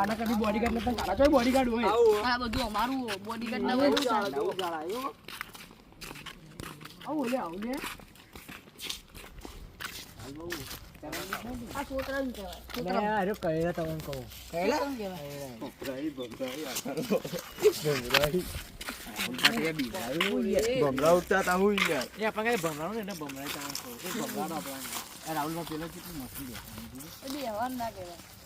આના કદી બોડીગાર્ડ નતા તારા કોઈ બોડીગાર્ડ હોય. આ બધું અમારું બોડીગાર્ડ ના હોય આવું લે આવું લે. ભમરા ઉઠતા તા હું એ આપણે કઈ ભમરાનું ને પેલો કેટલું મસ્તી ના કહેવાય.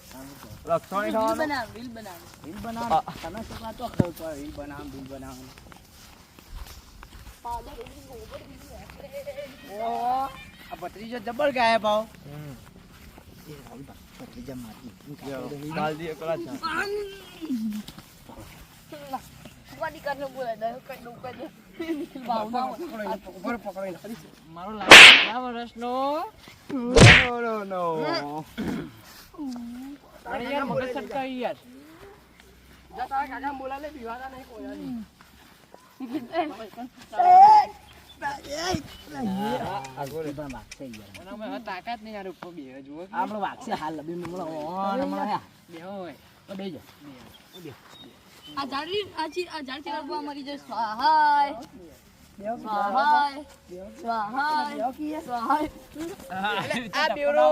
ભત્રીજો જબર ગાય ભાવ ભત્રીજા મારી મારો લાગે કેટલા વર્ષનો નો નો નો. અરે યાર મગજ સટકાઈ યાર. જા તારા કાકા બોલા લે બીવાના નહીં હવે તાકાત નહીં યાર ઉપર બે જુઓ આપણે વાગશે હાલ લબી હમણાં બેહો હોય તો બેજો આ ઝાડ આ ઝાડ ચીરા મરી જશે. સ્વાહાય સ્વાહાય સ્વાહાય સ્વાહાય આ બેવરો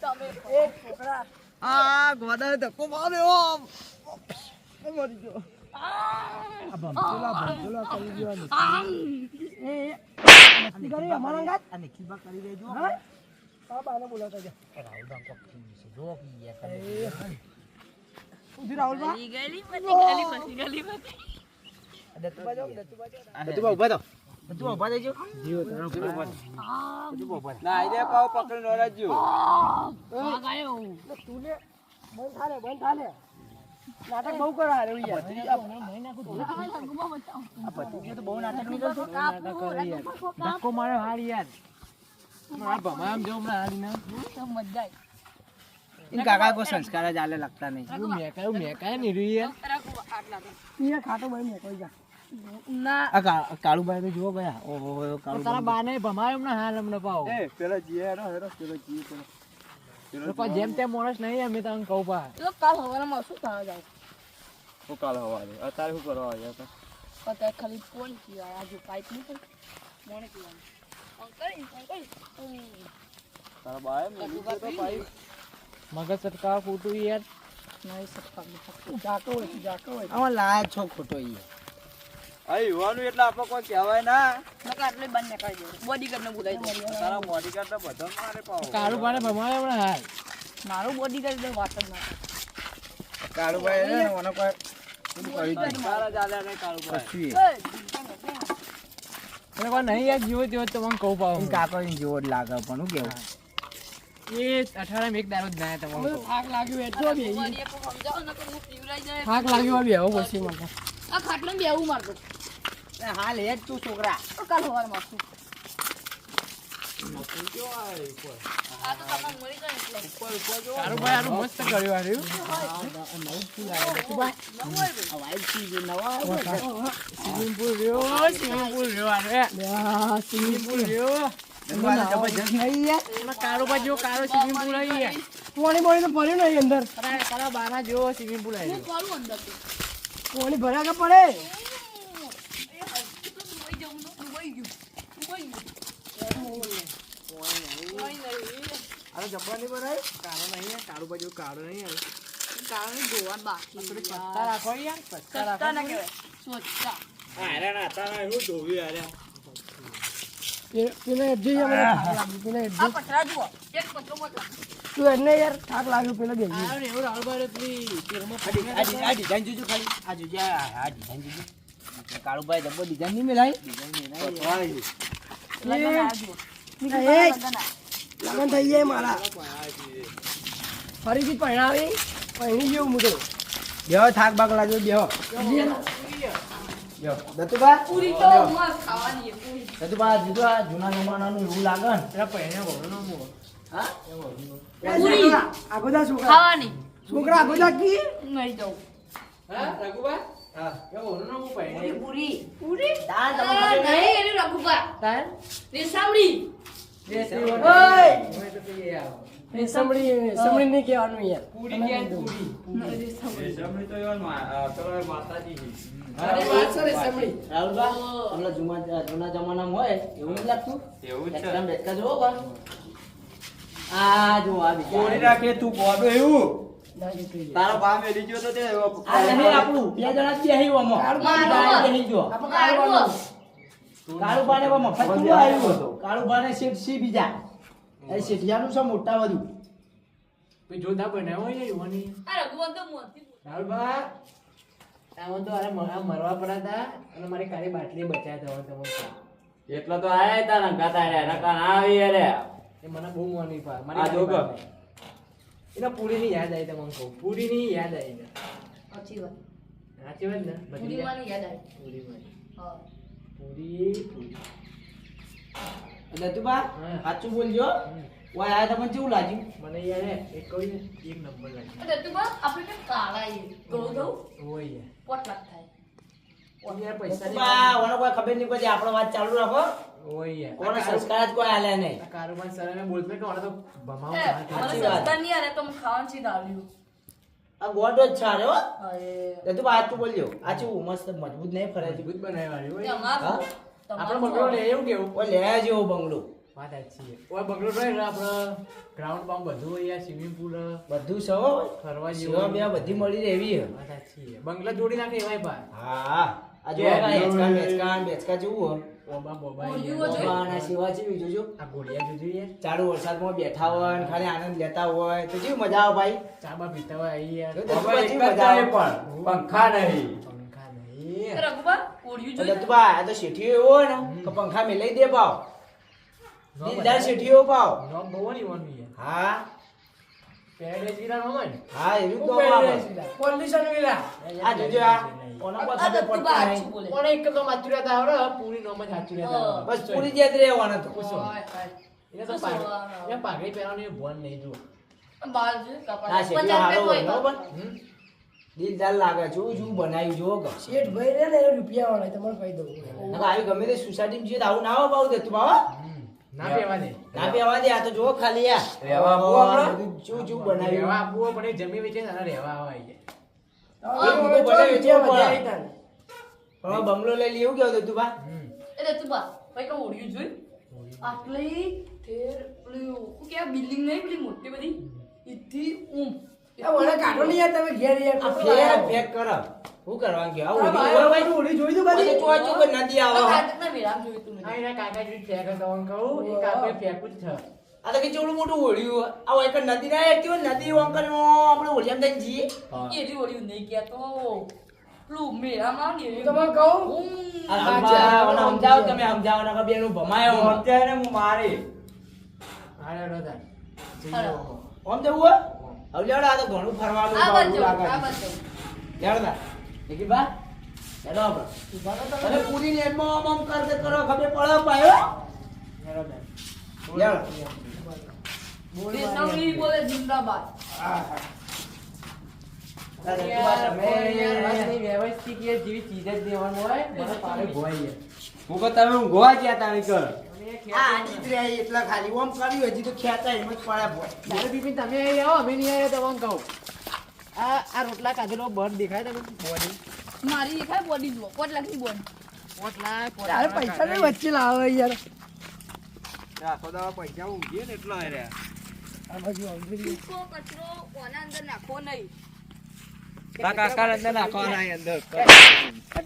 તમે આ ગોડા ધક્કો માર્યો આ ભમચોલા ભમચોલા કરી દેવાનું એ મસ્તી કરી અમારા ગાત આ નિખિલબા કરી દેજો હા આ બાને બોલાવતા જા રાહુલ બા કોક થઈ જશે જો કી યાર ઉધી રાહુલ બા ગલી ગલી પછી ગલી પછી ગલી પછી દત્તુબા જો દત્તુબા દત્તુબા ઊભા તો દત્તુબા ઊભા દેજો જીવો તારો ઊભા ના આઈ દે પાવ પકડી નો રાજ્યો આ ગાયો તું લે બંધ થાલે બંધ થાલે નાટક બહુ કરો રે યાર આ ભત્રીજો તો બહુ નાટક નીકળતો ધક્કો મારે હાર યાર મારા ભમા આમ જો હમણાં હારીને તો મજા इन કાકા કોઈ સંસ્કાર જ આલે લાગતા નહીં. એવું મેકાય મેકાય નહીં રહ્યું યાર ખાટો ભાઈ મેકાઈ જા. કાળુભાઈ શું થવા જાવ હું કાલ અત્યારે શું કરવા આવ્યા ખાલી ફોન કીયો આજુ નહીં મગજ સટકા ફૂટું યાર. નહીં સટકા જાકો હોય જાકો હોય. આમાં લાયા છો ખોટો ઈ. આ યુવાનું એટલે આપણે કોઈ કહેવાય ના. નકા એટલે બંધ ને કરી દે. બોડીગાર્ડ ને બોલાવી દે. તારા બોડીગાર્ડ તો બધા મારે પાવો કાળુ ભાઈ ભમાય હમણાં હાલ. મારું બોડીગાર્ડ ને વાત જ ના કાળુ કાળુભાઈ ને ઓને કોઈ કરી દે. મારા જાલે ને કાળુ ભાઈ કોઈ નહીં યાર જીવો તેવો તો મને કહું પાવ કાકો જીવો લાગે પણ હું કેવું? એ અઠવાડિયામાં એક દારો જ ના તમને થાક લાગ્યું એટલો બે મારી એક સમજાવો? નકર હું પીવરાઈ જાય. થાક લાગ્યો બે આવો પછી મને. આ ખાટલો બેવું મારતો હાલ હે તું છોકરા. કાલ સવાર મારશું આ તો તમારે મરી જાય એટલે. કાળું ભાઈ આનું મસ્ત કર્યું હાર્યું સ્વિમિંગ પુલ રહ્યો. સ્વિમિંગ પુલ રહ્યો. કાળો ભાઈ જેવો કાળો સ્વિમિંગ પુલ આવી પાણી પાણી તો ભર્યું નહીં અંદર. તારા તારા બાના જેવો સ્વિમિંગ પુલ આવી હું કરું અંદર તો પાણી ભર્યા કે પડે? આ જબ્બા નહીં ભરાય? કાળો નહીં કાળું જેવું કાળો નહીં આવે કાળો બાકી. રાખો યાર સત્તા ના કહેવાય સ્વચ્છતા પે- પેલા એફજી થાક પેલા જુઓ એક તું એને યાર થાક લાગ્યું પેલા બે આવે ને એવું પેલી તેરમાં આ આ ડિઝાઇન જોજો ખાલી આ જોજો આ આ ડિઝાઇન જોજો કાળુભાઈ જબ્બો ડિઝાઇન નહીં મેલાય લગન થઈ જાય મારા ફરીથી પહેણાવી પહેણી જેવું મૂકે બેહો થાક બાક લાગ્યો બેહો. બેહો પૂરી તો મસ્ત ખાવાની પૂરી. દત્તુબા જીજો આ જૂના જમાનાનું એવું લાગે ને. પેલા પહેણે વગર મો હા? પૂરી. આગોદા છોકરા. ખાવાની. છોકરા આગોદા કી? નહીં જવું. હા રઘુબા હા. એ નો મો પહેણે પૂરી પૂરી. તમે? નહીં? રઘુબા ઓય! તો તે આવો. એ સમડી સમડી નહીં કહેવાનું યાર. પૂરી કે જમણી તો એવા મા- માતાજી અરે વાત છે સમડી રાહુલબા આપણા જૂના જૂના જમાનામાં હોય એવું નથી લાગતું? એવું જ છે બેટકા જોવો બા. આ જો આ બીજા કોણી રાખે તું બોબે એવું. તારો બા મેલી ગયો તો તે આ નહીં આપણું. બે જણા જ બેહી. બેહી જો. કાળુબાને મફત આવ્યું કાળુબાને શેઠ સી બીજા. એ શેઠિયાનું છે મોટા બધું? પછી જોતા બનાવો હોય યુવાની. અરે તો મોતી રાહુલબા આમાં તો અરે મરા મરવા પડ્યા હતા અને મારી કાળી બાટલી બચાયા હતા તમે એટલો તો આયા તા રંગાતા રે નકા ના આવી રે એ મને બહુ મોની પા આ મારી જો કાળી એના પૂરીની યાદ આવી તમને કહું. પૂરીની યાદ આવી ને. સાચી વાત. સાચી વાત ને? બધી પૂરી યાદ? માની યાદ આવી. પૂરીમાંની. હા. પૂરી પૂરી. એટલે તું બા સાચું બોલજો. ઓય આ તમને કેવું લાગ્યું? મને યાર એક કોઈ એક નંબર લાગ્યો. એટલે તું બસ આપણે કેમ કાળા એ? ગળું થવું હોય યાર. પોટ થાય. ઓમ પૈસા ની બા કોઈ ખબર નહીં પડતી આપણો વાત ચાલુ રાખો. હોય યાર. કોનો સંસ્કાર જ કોઈ આલ્યા નહીં. આ કારોબાર સર બોલતો કે ઓને તો ભમાવું એ. સાચી વાત. સંસ્કાર નહીં આલે તો ખાવાનું છે દાળ્યું આ ગોડો જ છારે હો અરે એટલે તું બા સાચું બોલજો. આ મસ્ત મજબૂત નહીં ફરે છે મજબૂત બનાવવાની હોય. આપણો બંગલો લે એવું કેવું? ઓય લે જેવો બંગલો. વાત સાચી છે. ઓય બંગલો રહે એટલે આપણે ગ્રાઉન્ડ બાઉન્ડ બધું હોય સ્વિમિંગ પૂલ બધું છે હો. ફરવા જેવું. બે બધી મળી રહેવી એવી વાત સાચી છે. બંગલા જોડી નાખે એવાય પા હા. આ જો બેચકા બેચકા બેચકા જેવું ઓબા બોબા સેવા જેવી જોજો. આ ઘોડિયા જોજો યાર. ચાલુ વરસાદમાં બેઠા હોય ને ખાલી આનંદ લેતા હોય. તો જેવી મજા આવે ભાઈ. પીતા હોય યાર. તો હવે એક પણ પંખા નહીં પંખા નહીં. રઘુબા ઓળિયું જોઈ તું આ તો શેઠિયો એવો હોય ને કે પંખા મેલાઈ દે પાવ. દિલદાર શેઠિયો પાવ. નોમ બહુ ની વાનું યાર હા. પેડે જીરા નો? મન હા એવી તો આવે પેરેડાઇઝ વિલા. આ જોજો આ. કોનો કોઈ પડતા નહીં. સાચું એક તો માથું રહેતા પૂરી નોમ જ સાચું રહેતા બસ પૂરી જ રહેવાનું તો. પૂછો. હોય, હોય. એને તો પાઘડી એ ભણ નહીં જો. આ શેઠીઓ પચાસ હારો રૂપિયા હોય? દિલદાર લાગે જો જો બનાવ્યું જો કે શેઠ ભાઈ રે ને રૂપિયા વાળા તમને ફાયદો આવી ગમે તે સોસાયટીમાં જોઈએ તો આવું ના પાવ દે તું બાવા ના પહેવા દે. ના બેવા દે આ તો જો ખાલી આ. રહેવા આપવું આપણે? જો જો રહેવા બનાવ્યું? આપવું પણ એ જમી વેચે ને રેવા આવે છે. છે પણ. હતા. પણ બંગલો લઈ લેવું કેવું તું બા. એટલે તું બા ભાઈ કહું ઓળિયું જોઈ આટલી ઠેર પેલી કે બિલ્ડિંગ નહીં પેલી મોટી બધી? ઊમ. આ મને કાઢો નહીં યાર તમે ઘેર યાર. આ ફેર હું ઓલી ભાઈ ઓલી જોઈ નદી આવે તું કાકા કહું, એ કાકો જ છે. આ તો કે ચેવડું મોટું ઓળ્યું આ નદી ના નદી આપણે ઓળિયામ થઈને જઈએ. ઓળિયું નહીં પેલું મેળામાં ને કહું? સમજાવો તમે સમજાવો બેનું ભમાયો. મારી. હારે. ઓમો. જવું હોય હવે લેવડો આ તો ઘણું ફરવાનું બાવડું આ લાગે બાજુ લેવડો તાર બા હેડો આપણે અરે પૂરી નેટમાં આમ આમ કરતે કરો ખબર પડે પાયો હેડો તાર. બોલી દેશવડી બોલે જિંદાબાદ. હા વ્યવસ્થિત જેવી ચીજ જ દેવાનું હોય, મને પાડે ગોવાઈ. હું કહું તમે ઊંઘવા ગયા તા નીકળ અને એ ખેંચો આ ને. આજી જ રહે એટલા ખાલી. ઓમ કર્યું હજી તો ખેંચાય એમ જ પડે ભોય. દારૂ પી તમે અહીં આવો, અમે નહીં આવીએ તો તમને કહું. આ આ રોટલા કાઢેલો બળ દેખાય તમે બોડી. મારી દેખાય બોડી જુઓ બોડી અરે પૈસા ને વચ્ચે લાવે યાર. આખો દાડો પૈસા ઊંઘીએ ને એટલો રે આ બાજુ કચરો કોના અંદર નાખવો નહીં. કાકા અંદર અહીં અંદર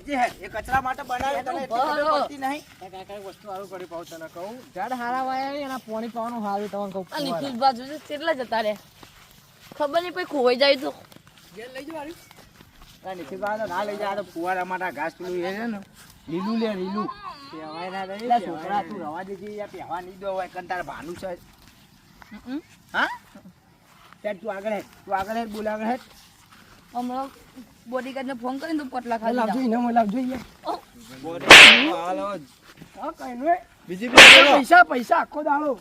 હે, એ કચરા માટે બનાવે તને પડતી નહીં. કાકા વસ્તુ સારું કરી પાઉં તને કહું. ઝાડ હારા વાયા એના પોણી પાવાનું હારું તમને કહું. આ નિખિલ બાજુ છે કેટલા જતા રે ખબર નહીં પછી ખોવાઈ જાય તો. આ નિખિલભાઈ બાજુ ના લઈ જાય તો ફુવારા માટે ઘાસ પેલું એ છે ને. લીલું લે લીલું. કહેવાય ના રહી, છોકરા તું રવા દેજે યાર પહેવા નહીં દો હોય કંટાળ ભાનું છે. હા? ત્યાં તું આગળ હે તું આગળ હે બોલ આગળ હેડ હમણાં બોડીગાર્ડને ફોન કરીને તો પોટલા ખાલી લાવજો મને લાવજો યાર હાલો હા કઈ નહીં બીજી બીજી પૈસા પૈસા આખો દાડો.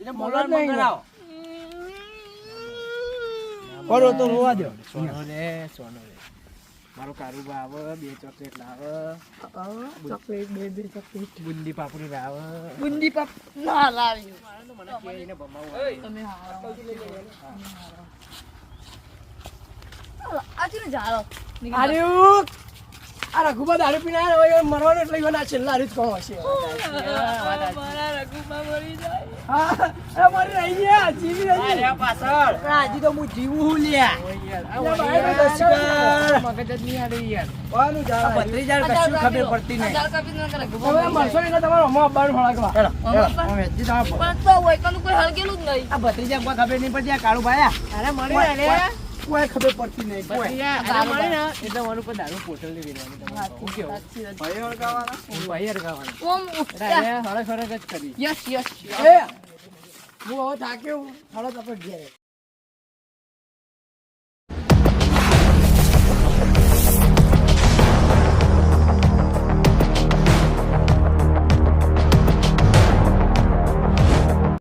એટલે બોલવા નહીં. કરાવો. કરો તો રોવા દો. સોનો રે સોનો રે. મારો કારુબા આવે બે ચોકલેટ લાવે. ચોકલેટ બે બે ચોકલેટ. બુંદી પાપડી લાવે. બુંદી પાપ ના લાવી. મને કે એને ભમાવું તમે હારો. આ જાળો આર્યું આ રઘુબા દારૂ પીને આવ્યા હોય એ એટલે ઈવન છેલ્લા હારું જ કોણ હશે મારા રઘુમાં મરી જાય હા મારી રહી ગયા જીવી રહી પાછળ હજી તો હું જીવું હું લ્યા ભાઈ તો દશકા. મગજ જ નહીં હાલે યાર કોનું જા ભત્રીજા ખબર નહીં પડતી કાળુ ભાઈ અરે મળી કોઈ ખબર પડતી નહીં કોઈ. અરે મળી ને એટલે મારું કોઈ દારૂ પોટલની વેરવાની તમારે કેવું? ભાઈ ઓળખાવાના ભાઈ હરગાવાનો ઓમ એટલે હળગ હળગ જ કરી. યસ યસ એ! હું હવે થાક્યો હળો તો આપણે ઘેર.